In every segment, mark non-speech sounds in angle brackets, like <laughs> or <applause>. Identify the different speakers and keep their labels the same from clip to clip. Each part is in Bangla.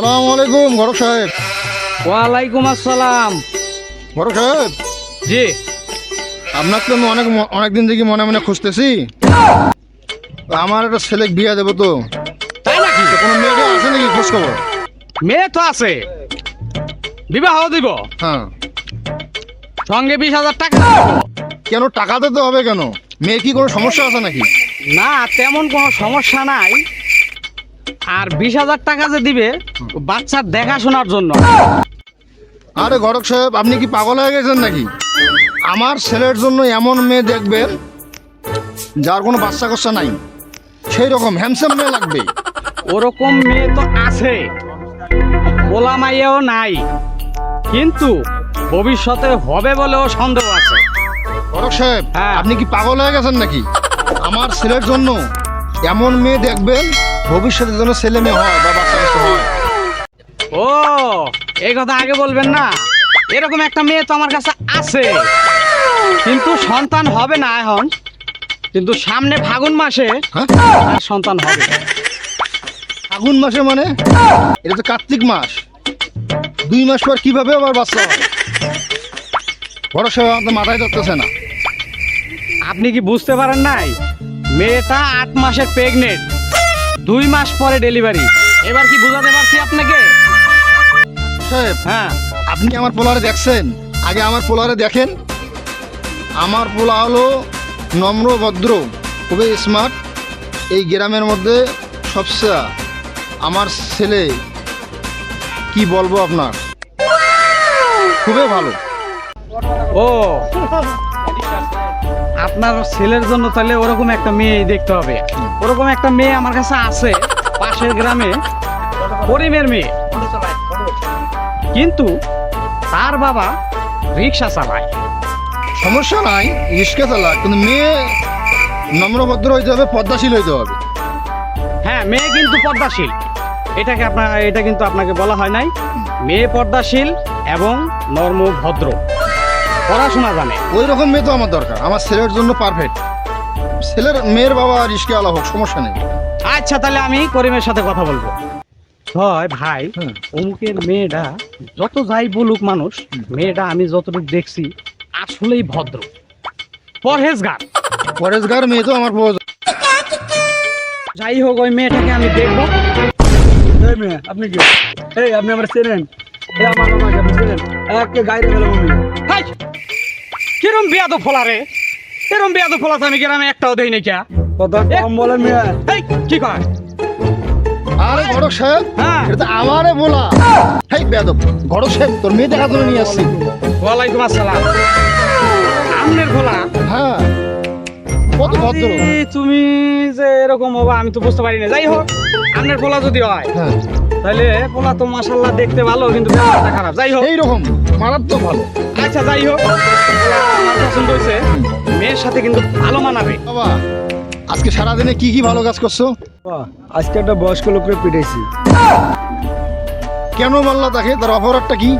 Speaker 1: সালাম আলাইকুম ঘটক সাহেব।
Speaker 2: ওয়ালাইকুম আসসালাম।
Speaker 1: ঘটক সাহেব।
Speaker 2: জি।
Speaker 1: আপনাকে তো আমি অনেক অনেক দিন থেকে মনে মনে খুঁজতেছি। আমার একটা ছেলে বিয়ে দেবো তো।
Speaker 2: তাই নাকি?
Speaker 1: কোনো মেয়েকে আছে নাকি খোঁজ খবর
Speaker 2: মেয়ে তো আছে। বিবাহ দিব।
Speaker 1: হ্যাঁ।
Speaker 2: সঙ্গে বিশ হাজার টাকা।
Speaker 1: কেন টাকা দিতে হবে কেন? মেয়ে কি কোনো সমস্যা আছে নাকি?
Speaker 2: না তেমন কোনো সমস্যা নাই। আর বিশ হাজার টাকা যে দিবে বাচ্চার দেখাশোনার জন্য।
Speaker 1: আরে ঘটক সাহেব আপনি কি পাগল হয়ে গেছেন নাকি? আমার ছেলের জন্য এমন মেয়ে দেখবেন যার কোনো বাচ্চা কাচ্চা নাই। সেই রকম হ্যান্ডসাম মেয়ে লাগবে।
Speaker 2: ওরকম মেয়ে তো আছে ওলা মাইয়াও নাই। কিন্তু ভবিষ্যতে হবে বলেও সন্দেহ আছে।
Speaker 1: ঘটক সাহেব
Speaker 2: হ্যাঁ।
Speaker 1: আপনি কি পাগল হয়ে গেছেন নাকি? আমার ছেলের জন্য এমন মেয়ে দেখবেন ভবিষ্যতে যেন ছেলে মেয়ে হয় বা বাচ্চা কাচ্চা হয়।
Speaker 2: ও এই কথা আগে বলবেন না। এরকম একটা মেয়ে তো আমার কাছে আছে। কিন্তু সন্তান হবে না এখন। কিন্তু সামনে ফাগুন মাসে
Speaker 1: হ্যাঁ?
Speaker 2: সন্তান হবে
Speaker 1: ফাগুন মাসে মানে? এটা তো কার্তিক মাস। দুই মাস পর কীভাবে আবার বাচ্চা হয়? বড় সাহেব আমার তো মাথায় ধরতেছে না।
Speaker 2: আপনি কি বুঝতে পারেন নাই? মেয়েটা আট মাসের প্রেগনেন্ট দুই মাস পরে ডেলিভারি। এবার কি বুঝাতে পারছি আপনাকে?
Speaker 1: সাহেব
Speaker 2: হ্যাঁ।
Speaker 1: আপনি আমার পোলারে দেখছেন? আগে আমার পোলারে দেখেন। আমার পোলা হলো নম্র ভদ্র খুবই স্মার্ট এই গ্রামের মধ্যে সবচেয়ে আমার ছেলে কি বলব আপনার? খুবই ভালো।
Speaker 2: ও। <laughs> আপনার ছেলের জন্য তাহলে ওরকম একটা মেয়ে দেখতে হবে। ওরকম একটা মেয়ে আমার কাছে আছে পাশের গ্রামে। করিমের মেয়ে। কিন্তু তার বাবা রিক্সা চালায়।
Speaker 1: সমস্যা নাই রিস্কে চালা কিন্তু মেয়ে নম্রভদ্র হইতে হবে পদ্মাশীল হইতে হবে।
Speaker 2: হ্যাঁ মেয়ে কিন্তু পদ্মাশীল। এটাকে আপনার এটা কিন্তু আপনাকে বলা হয় নাই। মেয়ে পর্দাশীল এবং নর্ম ভদ্র পড়াশোনা জানে।
Speaker 1: ওই রকম মেয়ে তো আমার দরকার। আমার ছেলের জন্য পারফেক্ট ছেলের মেয়ের বাবা রিস্কে আলা হোক সমস্যা নেই।
Speaker 2: আচ্ছা তাহলে আমি করিমের সাথে কথা বলব। হয় ভাই। অমুকের মেয়েটা যত যাই বলুক মানুষ মেয়েটা আমি যতটুকু দেখছি আসলেই ভদ্র। পরহেজগার।
Speaker 1: পরেশগার মেয়ে তো আমার প্রয়োজন
Speaker 2: যাই হোক ওই মেয়েটাকে আমি দেখব।
Speaker 3: এই মেয়ে আপনি কি? এই আপনি আমার চেনেন? এই আমার আমাকে আপনি চেনেন? একে গাইরে গেল মনে
Speaker 2: কিরম বিয়াদো ফোলা রে। এরম বিয়াদো ফোলা তো আমি গ্রামে একটাও দেই নাই কে।
Speaker 3: কথা কম বলেন মেয়ে।
Speaker 2: এই কি কয়?
Speaker 1: আরে সাহেব
Speaker 2: হ্যাঁ।
Speaker 1: এটা তো আমারে বলা। হেই বেদব সাহেব তোর মেয়ে জন্য নিয়ে আসছি।
Speaker 2: ওয়ালাইকুম আসসালাম। আমনের ফোলা?
Speaker 1: হ্যাঁ। কত ভদ্র।
Speaker 2: তুমি যে এরকম হবা আমি তো বুঝতে পারি না। যাই হোক। আমনের ফোলা যদি হয়
Speaker 1: হ্যাঁ।
Speaker 2: তাহলে পোলা তো মাসাল্লাহ দেখতে ভালো কিন্তু ব্যবহারটা খারাপ। যাই হোক।
Speaker 1: এইরকম মারাত্মক ভালো।
Speaker 2: আচ্ছা যাই হোক। আমার পছন্দ হয়েছে। মেয়ের সাথে কিন্তু ভালো মানাবে।
Speaker 1: বাবা আজকে সারাদিনে কি কি ভালো কাজ করছ?
Speaker 3: আজকে একটা বয়স্ক লোককে পিটাইছি।
Speaker 1: কেন মারলা তাকে? তার অপরাধটা কি?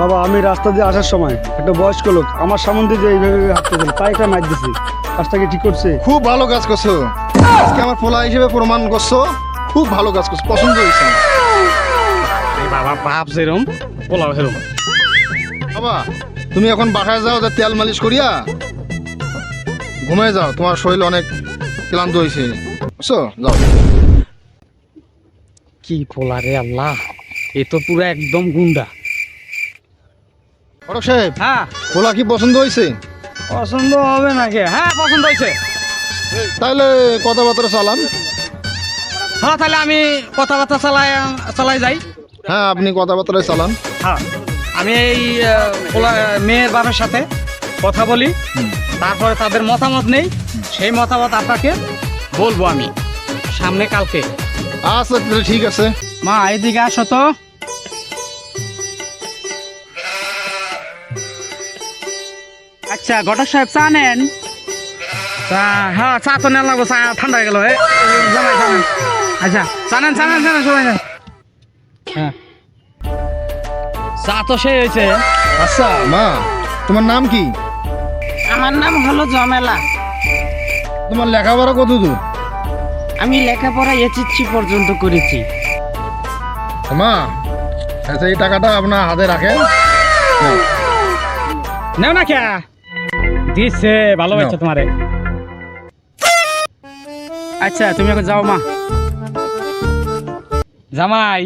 Speaker 3: বাবা আমি রাস্তা দিয়ে আসার সময় একটা বয়স্ক লোক আমার সামনে যে এইভাবে হাঁটতে তাই একটা মাইক দিছি। কাজটা কি ঠিক করছে?
Speaker 1: খুব ভালো কাজ করছ। আজকে আমার পোলা হিসেবে প্রমাণ করছ খুব ভালো কাজ করছ পছন্দ হয়েছে
Speaker 2: বাবা বাপ যেরম পোলাও সেরম।
Speaker 1: বাবা তুমি এখন বাসায় যাও যে তেল মালিশ করিয়া ঘুমিয়ে যাও তোমার শরীর অনেক ক্লান্ত হয়েছে। বুঝছ? যাও।
Speaker 2: কি পোলা রে আল্লাহ এ তো পুরো একদম গুন্ডা।
Speaker 1: ঘটক সাহেব
Speaker 2: হ্যাঁ।
Speaker 1: পোলা কি পছন্দ হয়েছে?
Speaker 2: পছন্দ হবে নাকি? হ্যাঁ পছন্দ হয়েছে।
Speaker 1: তাহলে কথাবার্তা চালান।
Speaker 2: হ্যাঁ তাহলে আমি কথাবার্তা চালাই চালাই যাই।
Speaker 1: হ্যাঁ আপনি কথাবার্তা চালান।
Speaker 2: হ্যাঁ আমি এই মেয়ের বাবার সাথে কথা বলি। তারপরে তাদের মতামত নেই। সেই মতামত আপনাকে বলব আমি সামনে কালকে।
Speaker 1: আচ্ছা তাহলে ঠিক আছে।
Speaker 2: মা এদিকে আসো তো। আচ্ছা ঘটক সাহেব চা নেন। হ্যাঁ চা তো নেন লাগবো চা ঠান্ডা হয়ে গেল। আচ্ছা চা নেন চা নেন চা নেন সবাই নেন। হ্যাঁ। চা তো সেই হয়েছে।
Speaker 1: আচ্ছা মা তোমার নাম কি?
Speaker 4: আমার নাম হলো জমেলা।
Speaker 1: তোমার লেখাপড়া কত দূর
Speaker 4: আমি লেখাপড়া এসএসসি পর্যন্ত করেছি।
Speaker 1: মা আচ্ছা এই টাকাটা আপনার হাতে রাখেন।
Speaker 2: নেও না কে? দিচ্ছে ভালো হয়েছে। তোমারে। আচ্ছা তুমি এখন যাও মা। জামাই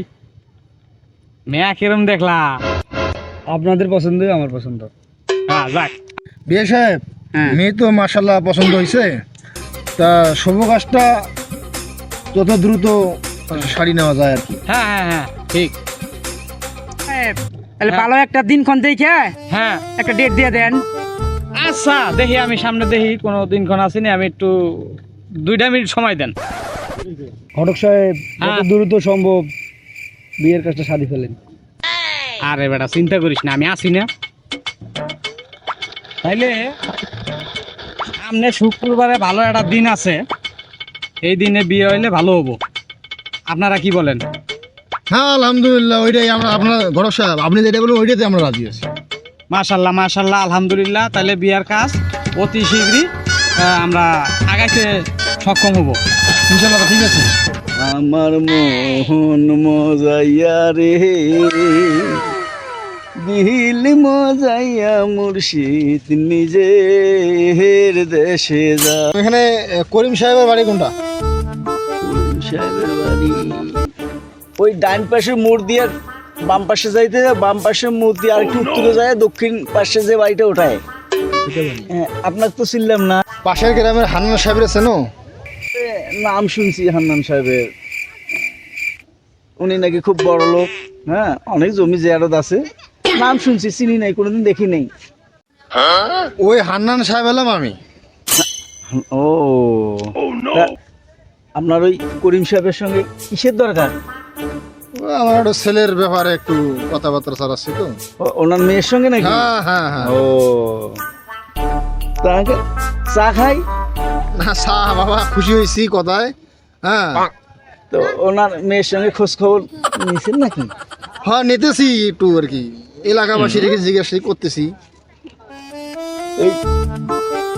Speaker 2: মেয়া কিরম দেখলা?
Speaker 3: আপনাদের পছন্দই আমার পছন্দ।
Speaker 2: হ্যাঁ যাক।
Speaker 1: বিয়ে সাহেব
Speaker 2: হ্যাঁ।
Speaker 1: মেয়ে তো মাসাল্লাহ পছন্দ হয়েছে তা শুভ কাজটা যত দ্রুত শাড়ি নেওয়া যায় আর কি।
Speaker 2: হ্যাঁ হ্যাঁ হ্যাঁ ঠিক। তাহলে ভালো একটা দিনক্ষণ দেখে হ্যাঁ। একটা ডেট দিয়ে দেন। আচ্ছা দেখি আমি সামনে দেখি কোনো দিনক্ষণ আসেনি আমি একটু দুইটা মিনিট সময় দেন।
Speaker 3: ঘটক সাহেব যত
Speaker 2: হ্যাঁ।
Speaker 3: দ্রুত সম্ভব বিয়ের কাজটা সারি ফেলেন।
Speaker 2: আরে বেটা চিন্তা করিস না আমি আসি না। তাইলে সামনে শুক্রবারে ভালো একটা দিন আছে। এই দিনে বিয়ে হইলে ভালো হব। আপনারা কি বলেন?
Speaker 1: হ্যাঁ আলহামদুলিল্লাহ ওইটাই আমরা আপনার ঘর সাহেব আপনি যেটা বলুন ওইটাতে আমরা রাজি আছি।
Speaker 2: মাশাল্লাহ মাশাল্লাহ আলহামদুলিল্লাহ। তাহলে বিয়ার কাজ অতি শীঘ্রই আমরা আগাইতে সক্ষম হব।
Speaker 1: ইনশাল্লাহ ঠিক আছে।
Speaker 3: আমার মোহন মজাইয়া রে। দিল মজাইয়া মুর্শিদ নিজের দেশে যা।
Speaker 1: এখানে করিম সাহেবের বাড়ি কোনটা?
Speaker 3: সাহেবের বাড়ি। ওই ডান পাশে মোড় দিয়ে বাম পাশে যাইতে বাম পাশে মোড় দিয়ে আর একটু উত্তরে যায় দক্ষিণ পাশে যে বাড়িটা ওঠায়। আপনার তো চিনলাম না।
Speaker 1: পাশের গ্রামের হান্না সাহেবের চেনো
Speaker 3: নাম শুনছি হান্নান সাহেবের। উনি নাকি খুব বড় লোক হ্যাঁ অনেক জমি জেয়ারত আছে। নাম শুনছি চিনি নাই কোনোদিন দেখি নাই।
Speaker 1: ওই হান্নান সাহেব এলাম আমি।
Speaker 3: ও তা আপনার ওই করিম সাহেবের সঙ্গে কিসের দরকার?
Speaker 1: ও, আমার একটা ছেলের ব্যাপারে একটু কথাবার্তা চালাচ্ছি তো।
Speaker 3: ও- ওনার মেয়ের সঙ্গে নাকি?
Speaker 1: হ্যাঁ হ্যাঁ হ্যাঁ।
Speaker 3: ও তাকে চা খাই?
Speaker 1: না চা বাবা খুশি হয়েছি কথায়। হ্যাঁ।
Speaker 3: তো ওনার মেয়ের সঙ্গে খোঁজ খবর নিয়েছেন নাকি?
Speaker 1: হ্যাঁ নিতেছি একটু আর কি। জিজ্ঞাসা করতেছি।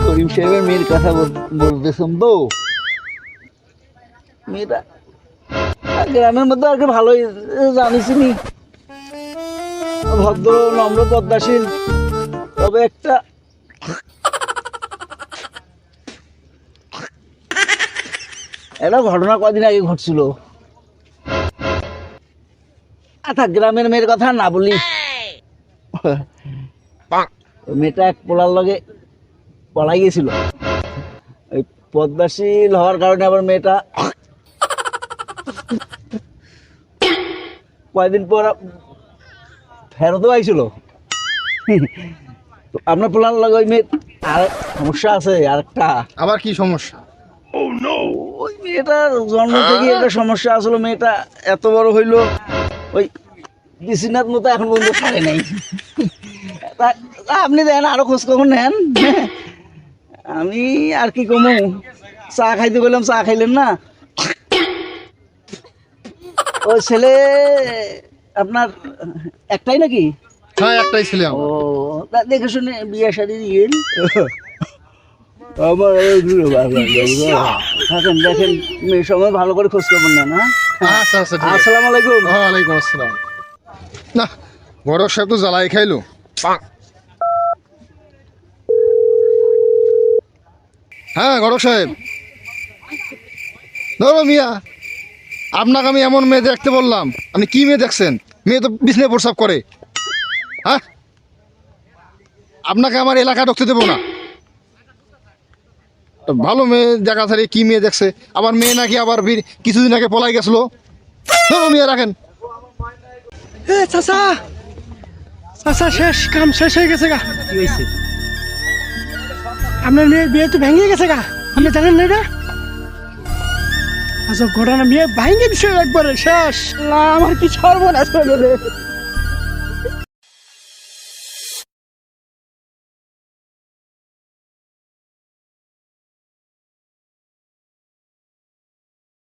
Speaker 3: করিম সাহেবের মেয়ের কথা বল- বলতেছেন তো। মেয়েটা গ্রামের মধ্যে আর কি ভালোই জানিসনি। ভদ্র নম্র পদ্মাশীল তবে একটা একটা ঘটনা কদিন আগে ঘটছিল। আচ্ছা গ্রামের মেয়ের কথা না বলি মেয়েটা এক পোলার লগে পলাই গেছিল। ওই পদ্মাশীল হওয়ার কারণে আবার মেয়েটা কয়দিন পর ফেরতও আইছিল। আপনার পোলার লগে ওই মেয়ে আর সমস্যা আছে আরেকটা
Speaker 1: আবার কি সমস্যা?
Speaker 3: ওই মেয়েটার জন্ম থেকে একটা সমস্যা আসলো মেয়েটা এত বড় হইল। ওই বিশ্বনাথ মতো এখন পর্যন্ত ছাড়ে নাই। আপনি দেন আরও খোঁজ খবর নেন। আমি আর কি কমু? চা খাইতে বললাম চা খাইলেন না। ওই ছেলে আপনার একটাই নাকি?
Speaker 1: হ্যাঁ একটাই ছেলে
Speaker 3: ও তা দেখে শুনে বিয়ে শাড়ি দিয়ে <laughs> আমার থাকেন <laughs> দেখেন মেয়ের সময় ভালো করে খোঁজ খবর নেন হ্যাঁ?
Speaker 1: আচ্ছা আচ্ছা
Speaker 3: আসসালামু আলাইকুম।
Speaker 1: ওয়ালাইকুম আসসালাম। না বড় সাহেব তো জ্বালাই খাইলো। হ্যাঁ গড়ক সাহেব। ধরো মিয়া আপনাকে আমি এমন মেয়ে দেখতে বললাম। আপনি কি মেয়ে দেখছেন? মেয়ে তো বিছনে প্রসাব করে। হ্যাঁ? আপনাকে আমার এলাকা ঢুকতে দেবো না। ভালো মেয়ে দেখা থাকি কি মেয়ে দেখছে? আবার মেয়ে নাকি আবার বীর- কিছুদিন আগে পলাই গেছিল। ধরো মিয়া রাখেন।
Speaker 3: এ চাচা! চাচা শেষ কাম শেষ হয়ে গেছে গা। আপনার মেয়ের বিয়ে তো ভেঙে গেছে গা। আপনি জানেন না এটা? আচ্ছা ঘটনা বিয়ে ভেঙে দিছে একবারে শেষ। আমার কি সর্বনাশ রে?